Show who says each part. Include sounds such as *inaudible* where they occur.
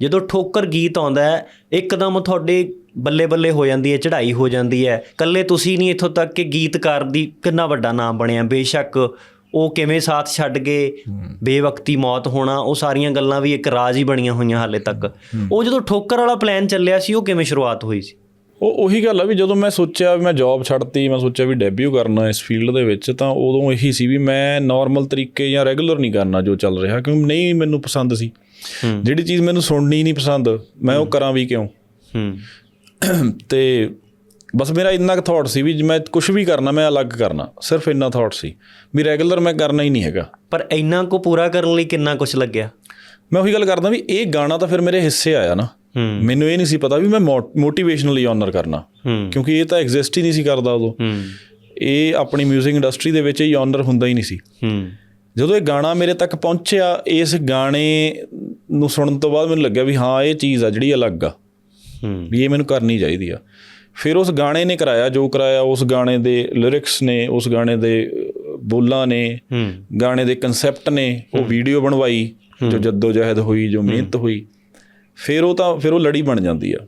Speaker 1: ਜਦੋਂ ਠੋਕਰ ਗੀਤ ਆਉਂਦਾ ਹੈ ਇੱਕਦਮ ਤੁਹਾਡੇ ਬੱਲੇ ਬੱਲੇ ਹੋ ਜਾਂਦੀ ਹੈ ਚੜ੍ਹਾਈ ਹੋ ਜਾਂਦੀ ਹੈ। ਕੱਲੇ ਤੁਸੀਂ ਨਹੀਂ ਇੱਥੋਂ ਤੱਕ ਕਿ ਗੀਤਕਾਰ ਦੀ ਕਿੰਨਾ ਵੱਡਾ ਨਾਮ ਬਣਿਆ। ਬੇਸ਼ੱਕ ਉਹ ਕਿਵੇਂ ਸਾਥ ਛੱਡ ਗਏ ਬੇਵਕਤੀ ਮੌਤ ਹੋਣਾ ਉਹ ਸਾਰੀਆਂ ਗੱਲਾਂ ਵੀ ਇੱਕ ਰਾਜ ਹੀ ਬਣੀਆਂ ਹੋਈਆਂ ਹਾਲੇ ਤੱਕ। ਉਹ ਜਦੋਂ ਠੋਕਰ ਵਾਲਾ ਪਲਾਨ ਚੱਲਿਆ ਸੀ ਉਹ ਕਿਵੇਂ ਸ਼ੁਰੂਆਤ ਹੋਈ ਸੀ?
Speaker 2: ਉਹ ਉਹੀ ਗੱਲ ਆ ਵੀ ਜਦੋਂ ਮੈਂ ਸੋਚਿਆ ਵੀ ਮੈਂ ਜੌਬ ਛੱਡਤੀ ਮੈਂ ਸੋਚਿਆ ਵੀ ਡੈਬਿਊ ਕਰਨਾ ਇਸ ਫੀਲਡ ਦੇ ਵਿੱਚ ਤਾਂ ਉਦੋਂ ਇਹੀ ਸੀ ਵੀ ਮੈਂ ਨਾਰਮਲ ਤਰੀਕੇ ਜਾਂ ਰੈਗੂਲਰ ਨਹੀਂ ਕਰਨਾ ਜੋ ਚੱਲ ਰਿਹਾ ਕਿਉਂਕਿ ਨਹੀਂ ਮੈਨੂੰ ਪਸੰਦ ਸੀ। ਜਿਹੜੀ ਚੀਜ਼ ਮੈਨੂੰ ਸੁਣਨੀ ਨਹੀਂ ਪਸੰਦ ਮੈਂ ਉਹ ਕਰਾਂ ਵੀ ਕਿਉਂ?
Speaker 1: ਹੂੰ। *clears throat*
Speaker 2: ਤੇ ਬਸ ਮੇਰਾ ਇੰਨਾ ਕੁ ਥਾਟ ਸੀ ਵੀ ਮੈਂ ਕੁਝ ਵੀ ਕਰਨਾ ਮੈਂ ਅਲੱਗ ਕਰਨਾ ਸਿਰਫ ਇੰਨਾ ਥਾਟ ਸੀ ਵੀ ਰੈਗੂਲਰ ਮੈਂ ਕਰਨਾ ਹੀ ਨਹੀਂ ਹੈਗਾ।
Speaker 1: ਪਰ ਇੰਨਾ ਕੋ ਪੂਰਾ ਕਰਨ ਲਈ ਕਿੰਨਾ ਕੁਝ ਲੱਗਿਆ?
Speaker 2: ਮੈਂ ਉਹੀ ਗੱਲ ਕਰਦਾ ਵੀ ਇਹ ਗਾਣਾ ਤਾਂ ਫਿਰ ਮੇਰੇ ਹਿੱਸੇ ਆਇਆ ਨਾ। ਮੈਨੂੰ ਇਹ ਨਹੀਂ ਸੀ ਪਤਾ ਵੀ ਮੈਂ ਮੋਟੀਵੇਸ਼ਨਲੀ ਆਨਰ ਕਰਨਾ।
Speaker 1: ਹੂੰ।
Speaker 2: ਕਿਉਂਕਿ ਇਹ ਤਾਂ ਐਗਜ਼ਿਸਟ ਹੀ ਨਹੀਂ ਸੀ ਕਰਦਾ ਉਦੋਂ।
Speaker 1: ਹੂੰ।
Speaker 2: ਇਹ ਆਪਣੀ 뮤직 ਇੰਡਸਟਰੀ ਦੇ ਵਿੱਚ ਇਹ ਆਨਰ ਹੁੰਦਾ ਹੀ ਨਹੀਂ ਸੀ।
Speaker 1: ਹੂੰ।
Speaker 2: ਜਦੋਂ ਇਹ ਗਾਣਾ ਮੇਰੇ ਤੱਕ ਪਹੁੰਚਿਆ ਇਸ ਗਾਣੇ ਨੂੰ ਸੁਣਨ ਤੋਂ ਬਾਅਦ ਮੈਨੂੰ ਲੱਗਿਆ ਵੀ ਹਾਂ ਇਹ ਚੀਜ਼ ਆ ਜਿਹੜੀ ਅਲੱਗ ਆ।
Speaker 1: ਹੂੰ।
Speaker 2: ਵੀ ਇਹ ਮੈਨੂੰ ਕਰਨੀ ਚਾਹੀਦੀ ਆ। ਫਿਰ ਉਸ ਗਾਣੇ ਨੇ ਕਰਾਇਆ ਜੋ ਕਰਾਇਆ ਉਸ ਗਾਣੇ ਦੇ ਲਿਰਿਕਸ ਨੇ ਉਸ ਗਾਣੇ ਦੇ ਬੋਲਾਂ ਨੇ
Speaker 1: ਹੂੰ।
Speaker 2: ਗਾਣੇ ਦੇ ਕਨਸੈਪਟ ਨੇ ਉਹ ਵੀਡੀਓ ਬਣਵਾਈ ਜੋ ਜੱਦੋ ਜਹਿਦ ਹੋਈ ਜੋ ਮਿਹਨਤ ਹੋਈ। ਫਿਰ ਉਹ ਤਾਂ ਫਿਰ ਉਹ ਲੜੀ ਬਣ ਜਾਂਦੀ ਆ।